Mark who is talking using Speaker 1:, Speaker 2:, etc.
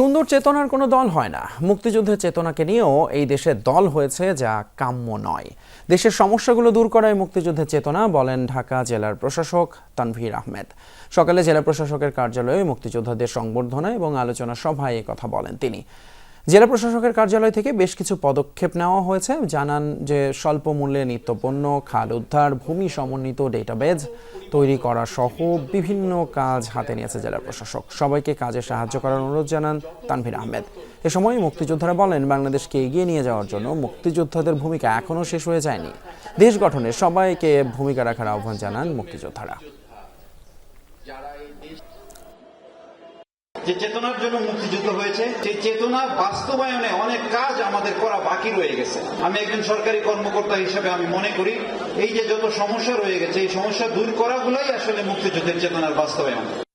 Speaker 1: সুন্দর চেতনার কোনো দল হয় না। মুক্তিযুদ্ধের চেতনাকে নিয়েও এই দেশে দল হয়েছে যা কাম্য নয়। দেশের সমস্যাগুলো দূর করায় মুক্তিযুদ্ধের চেতনা বলেন ঢাকা জেলার প্রশাসক তানভীর আহমেদ। সকালে জেলা প্রশাসকের কার্যালয়ে মুক্তিযোদ্ধাদের সংবর্ধনা এবং আলোচনা সভায় কথা বলেন তিনি। জেলা প্রশাসকের কার্যালয় থেকে বেশ কিছু পদক্ষেপ নেওয়া হয়েছে। জানান যে স্বল্প মূল্যে নিত্যপণ্য, খাল উদ্ধার, ভূমি সমন্বিত ডেটাবেজ তৈরি করা সহ বিভিন্ন কাজ হাতে নিয়েছে জেলা প্রশাসক। সবাইকে কাজে সাহায্য করার অনুরোধ জানান তানভীর আহমেদ। এ সময় মুক্তিযোদ্ধারা বলেন, বাংলাদেশকে এগিয়ে নিয়ে যাওয়ার জন্য মুক্তিযোদ্ধাদের ভূমিকা এখনও শেষ হয়ে যায়নি। দেশ গঠনে সবাইকে ভূমিকা রাখার আহ্বান জানান মুক্তিযোদ্ধারা।
Speaker 2: যে চেতনার জন্য মুক্তিযুদ্ধ হয়েছে, সেই চেতনা বাস্তবায়নে অনেক কাজ আমাদের করা বাকি রয়ে গেছে। আমি একজন সরকারি কর্মকর্তা হিসেবে আমি মনে করি, এই যে যত সমস্যা রয়ে গেছে, এই সমস্যা দূর করাগুলোই আসলে মুক্তিযুদ্ধের চেতনার বাস্তবায়ন।